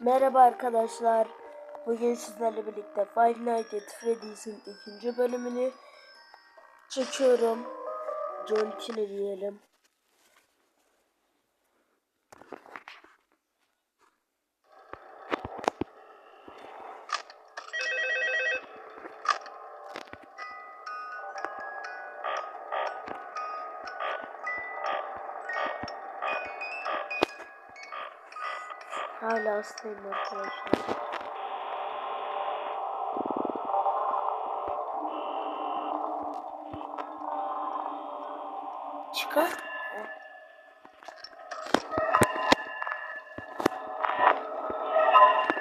Merhaba arkadaşlar. Bugün sizlerle birlikte Five Nights at Freddy's'in ikinci bölümünü çekiyorum. John Cena diyelim. Hala hastayım arkadaşlar. Çıkar.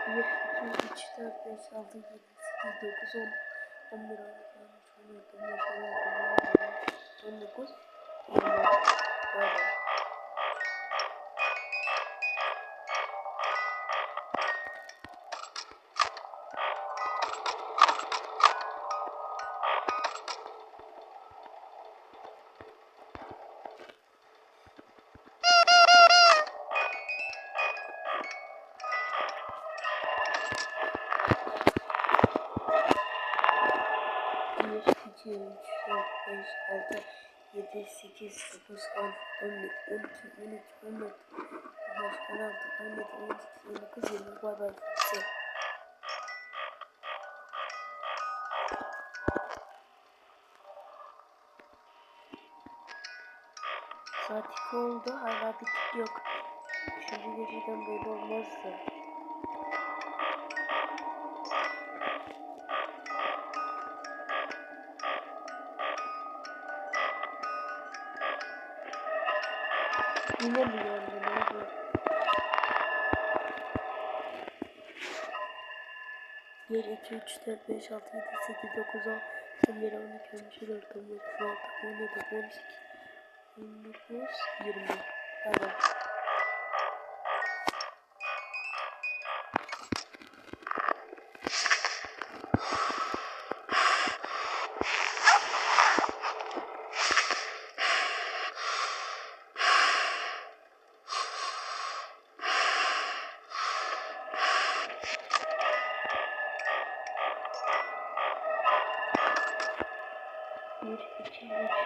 Bir, iki, üç, dört, beş, altı, yedi, sekiz, dokuz, on, on bir, on iki, on üç, on dört, on beş, on altı, on yedi, on dokuz, dört, beş, altı, yedi, sekiz, dokuz, on, on bir, on iki, on üç, on dört, on beş, on altı, on yedi, on sekiz, on dokuz, yirmi. Bay bay. Saat iki oldu. Hala bitik yok. Şimdi geceden böyle olmazdı. Yine? Ne oldu? Bir, iki, üç, dört, beş, altı, yedi, sekiz, dokuz, on, on bir, on iki, on üç, on dört, on beş, on altı, on yedi, on sekiz, on dokuz, yirmi. Hadi.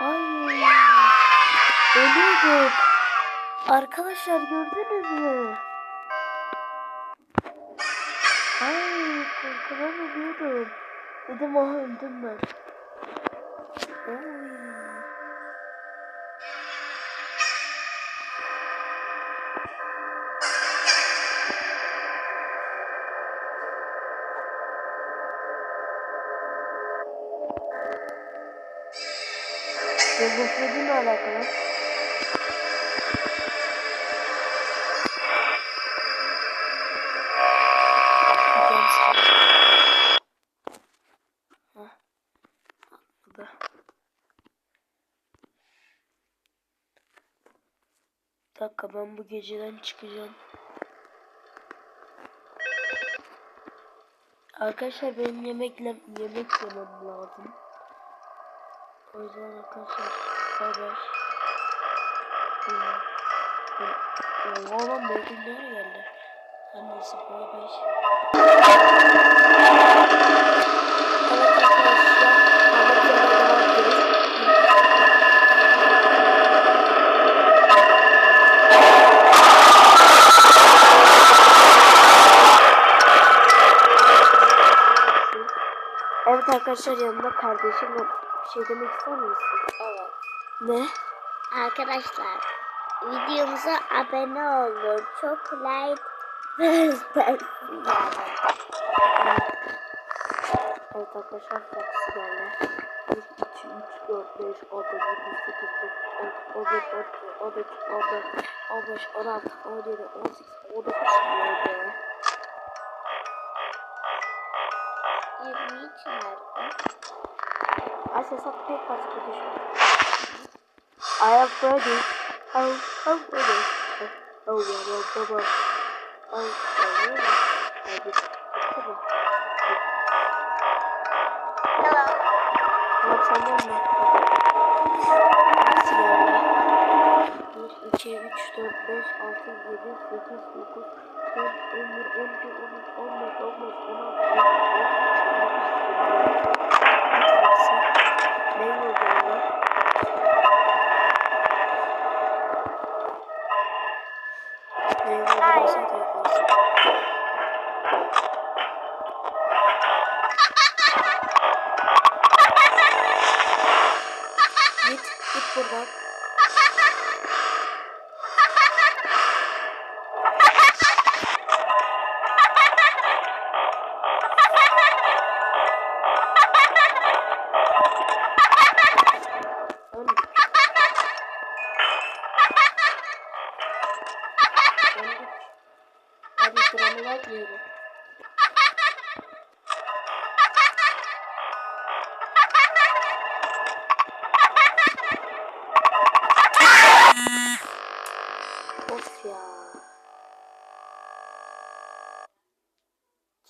Ay. Ölüyorduk. Arkadaşlar gördünüz mü? Ay korkudan ölüyordum. Dedim aha öldüm ben. Oy. Google Freddy'yle alakalı. Dakika ben bu geceden çıkacağım. Arkadaşlar benim yemekle yemek yemem lazım. O yüzden arkadaşlar haber. Oha lan bölgün nereye geldi? Her neyse haber. Evet arkadaşlar. Evet arkadaşlar yanımda kardeşim var. Bir şey demek ister misin? Evet. Ne? Arkadaşlar videomuza abone olun. Çok like yani. Evet arkadaşlar Fox'u geldi. 1, 2, 3, 4, 5, 6, 7, 8, 9, 10, 11, 12, 13, 14, 15, 16, 17, 18, 19, 20. 23 nerede? Ses at pek fazla kötü I am ready. Oh, I'm ready. Oh, yeah, baba. Oh, yeah, yeah. Hadi. Tamam. Hello. Tamam senden mi? Nasıl yani? 1, 2, 3, 4, 5, 6, 7, 8, 9, 10,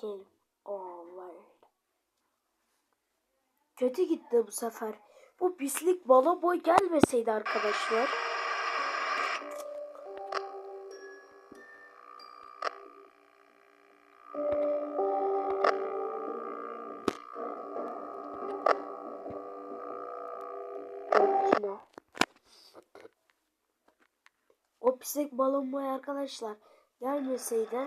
King or life. Kötü gitti bu sefer. Bu pislik bala boy gelmeseydi arkadaşlar. O pislik balon boy arkadaşlar gelmeseydi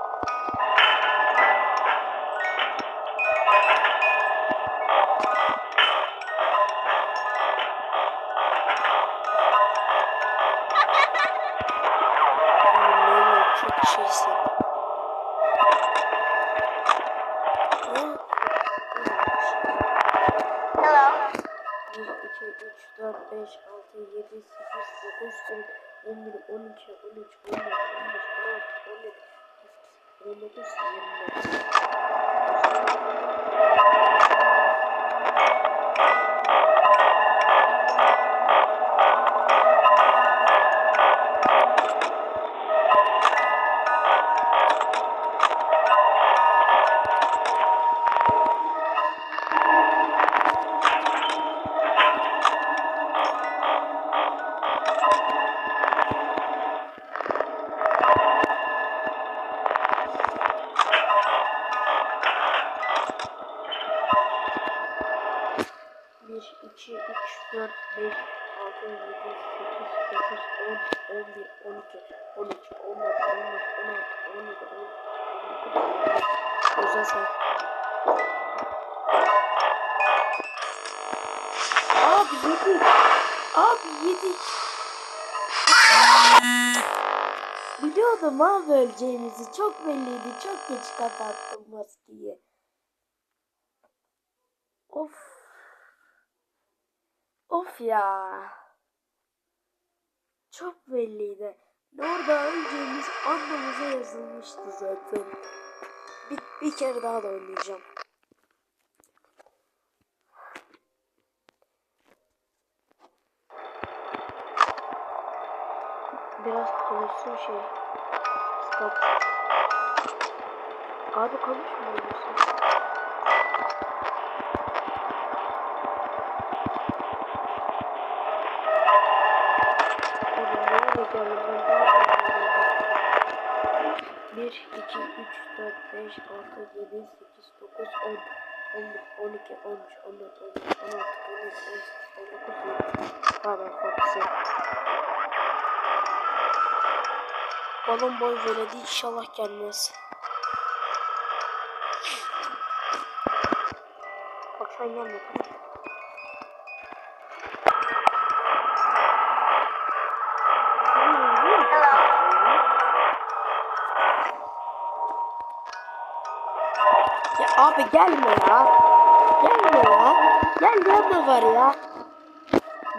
Bir, iki, you 2, 3, 4, 5, 6, 7, 8, 9, 10, 11, 12, 13, 14, 15, 16, 17, 19, 20. Bir, iki, üç, dört, beş, altı, yedi, sekiz, dokuz, on, on bir, on iki, on üç, on dört, on beş, on altı, on yedi, on dokuz, on yirmi. Uza sen. Abi yedik. Abi yedik. Biliyordum abi öleceğimizi. Çok belliydi. Çok geç kapattım maskeyi. Of. Of ya. Çok belliydi. Orada öleceğimiz anlamıza yazılmıştı zaten. Bir, bir kere daha da oynayacağım. Biraz konuşsun şey. Stop. Abi konuşmuyor musun? 1, 2, 3, 4, 5, 6, 7, 8, 9, 10, 11, 12, 13, 14, 15, 16, 17, 18, 19, 20. Pardon, hepsi. Balon boy veledi inşallah gelmez. Bak sen gelme abi gelme ya. Gelme ya. Gel gelme var ya.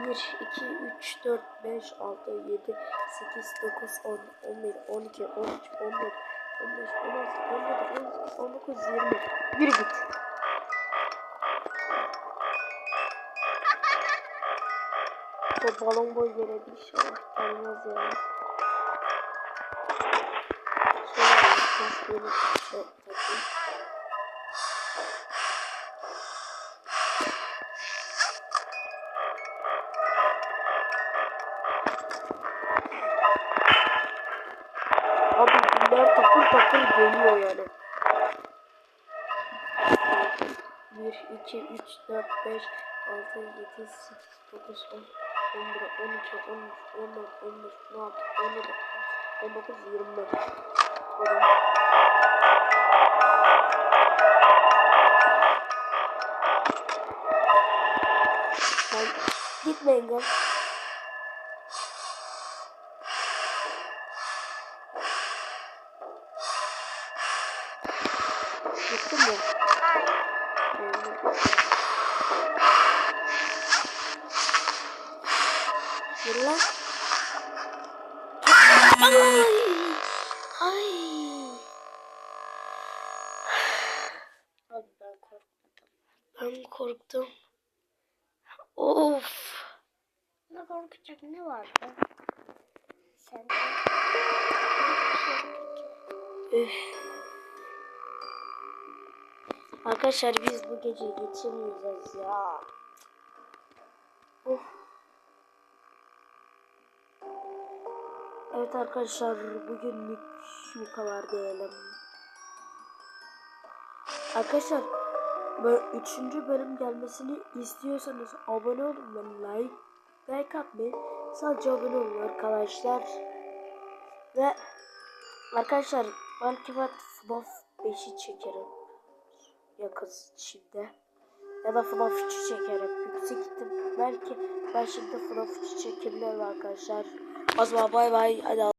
1, 2, 3, 4, 5, 6, 7, 8, 9, 10, 11, 12, 13, 14, 15, 16, 17, 18, 19, 20. Yürü git. O balon boy verebilir inşallah gelmez ya. Şöyle böyle şey 1, 2, 3, 4, 5, 6, 7, 8, 9, 10, 11, 12, 13, 14, 15, 16, 17, 19, 20. Böyle. Ben gitmeyin gel. Mi? Yürü lan. Ay. Ay. Abi ben korktum. Ben korktum. Of. Ne korkacak ne var? Sen. Üf. Arkadaşlar biz bu gece geçirmeyeceğiz ya. Of. Evet arkadaşlar bugünlük bu kadar diyelim. Arkadaşlar böyle üçüncü bölüm gelmesini istiyorsanız abone olun ve like like atmayın. Sadece abone olun arkadaşlar. Ve arkadaşlar belki FNAF 5'i çekerim. Yakın şimdi. Ya da FNAF 3'ü çekerim. Yüksek ihtim belki ben şimdi FNAF 3'ü çekebilirim arkadaşlar. O zaman bay bay. Hadi